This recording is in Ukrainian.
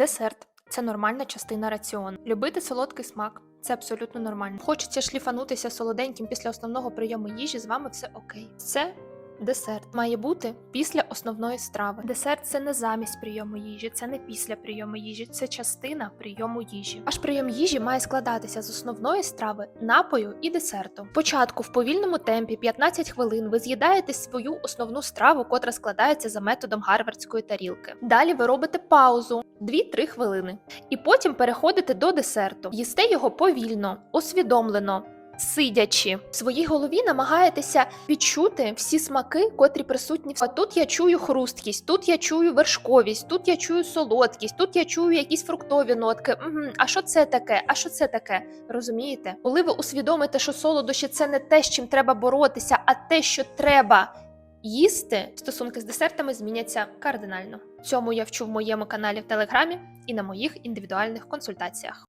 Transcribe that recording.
Десерт це нормальна частина раціону. Любити солодкий смак це абсолютно нормально. Хочеться шліфанутися солоденьким після основного прийому їжі, з вами все окей. Це десерт має бути після основної страви. Десерт це не замість прийому їжі, це не після прийому їжі, це частина прийому їжі. Ваш прийом їжі має складатися з основної страви, напою і десерту. Спочатку в повільному темпі 15 хвилин ви з'їдаєте свою основну страву, котра складається за методом гарвардської тарілки. Далі ви робите паузу 2-3 хвилини, і потім переходите до десерту. Їсте його повільно, усвідомлено. Сидячи в своїй голові намагаєтеся відчути всі смаки, котрі присутні. А тут я чую хрусткість, тут я чую вершковість, тут я чую солодкість, тут я чую якісь фруктові нотки. Угу, а що це таке? А що це таке? Розумієте? Коли ви усвідомите, що солодощі це не те, з чим треба боротися, а те, що треба їсти, стосунки з десертами зміняться кардинально. Цьому я вчу в моєму каналі в Телеграмі і на моїх індивідуальних консультаціях.